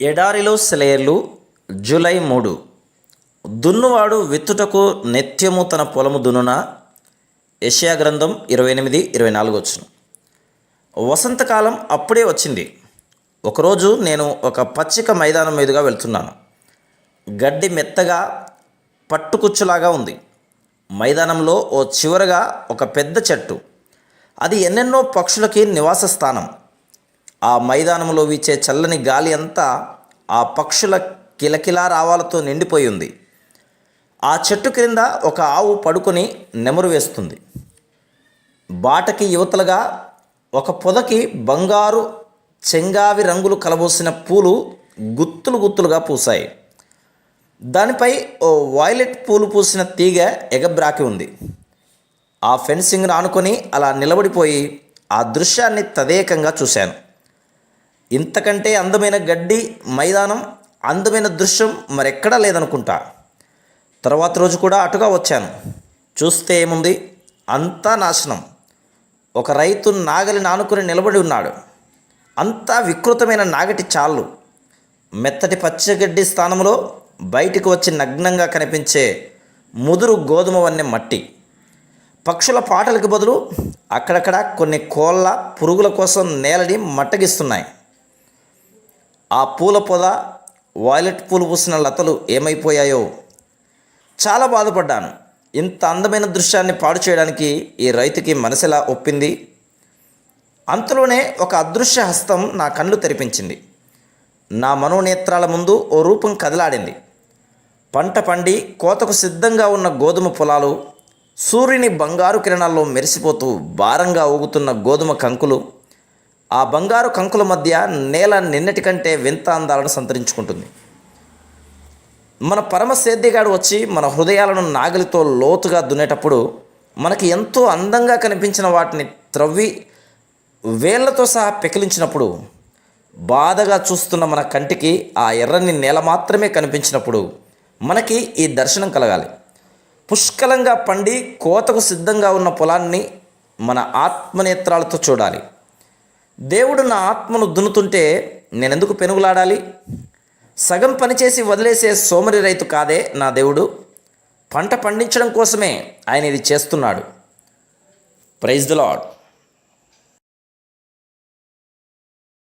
ఎడారిలో సెలయర్లు జూలై మూడు. దున్నువాడు విత్తుటకు నిత్యము తన పొలము దున్నున? యెషయా గ్రంథం ఇరవై ఎనిమిది ఇరవై నాలుగు వచ్చును. వసంతకాలం అప్పుడే వచ్చింది. ఒకరోజు నేను ఒక పచ్చిక మైదానం మీదుగా వెళ్తున్నాను. గడ్డి మెత్తగా పట్టుకుచ్చులాగా ఉంది. మైదానంలో ఓ చివరగా ఒక పెద్ద చెట్టు. అది ఎన్నెన్నో పక్షులకి నివాస స్థానం. ఆ మైదానంలో వీచే చల్లని గాలి అంతా ఆ పక్షుల కిలకిలా రావాలతో నిండిపోయి ఉంది ఆ చెట్టు క్రింద ఒక ఆవు పడుకొని నెమరు వేస్తుంది. బాటకి యువతలుగా ఒక పొదకి బంగారు చెంగావి రంగులు కలబోసిన పూలు గుత్తులు గుత్తులుగా పూసాయి దానిపై ఓ వైలెట్ పూలు పూసిన తీగ ఎగబ్రాకి ఉంది. ఆ ఫెన్సింగ్ను ఆనుకొని అలా నిలబడిపోయి ఆ దృశ్యాన్ని తదేకంగా చూశాను. ఇంతకంటే అందమైన గడ్డి మైదానం అందమైన దృశ్యం మరెక్కడా లేదనుకుంటా. తర్వాత రోజు కూడా అటుగా వచ్చాను. చూస్తే ఏముంది? అంతా నాశనం. ఒక రైతు నాగలి నానుకుని నిలబడి ఉన్నాడు. అంతా వికృతమైన నాగటి చాళ్ళు. మెత్తటి పచ్చగడ్డి స్థానంలో బయటికి వచ్చి నగ్నంగా కనిపించే ముదురు గోధుమ వన్నె మట్టి. పక్షుల పాటలకు బదులు అక్కడక్కడ కొన్ని కోళ్ళ పురుగుల కోసం నేలని మట్టగిస్తున్నాయి. ఆ పూల పొద వాయిలెట్ పూలు పూసిన లతలు ఏమైపోయాయో? చాలా బాధపడ్డాను. ఇంత అందమైన దృశ్యాన్ని పాడు చేయడానికి ఈ రైతుకి మనసులా ఒప్పింది? అంతలోనే ఒక అదృశ్య హస్తం నా కళ్ళు తెరిపించింది. నా మనోనేత్రాల ముందు ఓ రూపం కదలాడింది. పంట పండి కోతకు సిద్ధంగా ఉన్న గోధుమ పొలాలు సూర్యుని బంగారు కిరణాల్లో మెరిసిపోతూ భారంగా ఊగుతున్న గోధుమ కంకులు ఆ బంగారు కంకుల మధ్య నేల నిన్నటి కంటే వింత అందాలను సంతరించుకుంటుంది. మన పరమ సేద్యగాడు వచ్చి మన హృదయాలను నాగలితో లోతుగా దున్నేటప్పుడు మనకి ఎంతో అందంగా కనిపించిన వాటిని త్రవ్వి వేళ్ళతో సహా పెకిలించినప్పుడు బాధగా చూస్తున్న మన కంటికి ఆ ఎర్రని నేల మాత్రమే కనిపించినప్పుడు మనకి ఈ దర్శనం కలగాలి. పుష్కలంగా పండి కోతకు సిద్ధంగా ఉన్న పొలాన్ని మన ఆత్మనేత్రాలతో చూడాలి. దేవుడు నా ఆత్మను దున్నుతుంటే నేనెందుకు పెనుగులాడాలి? సగం పనిచేసి వదిలేసే సోమరి రైతు కాదే నా దేవుడు. పంట పండించడం కోసమే ఆయన ఇది చేస్తున్నాడు. Praise the lord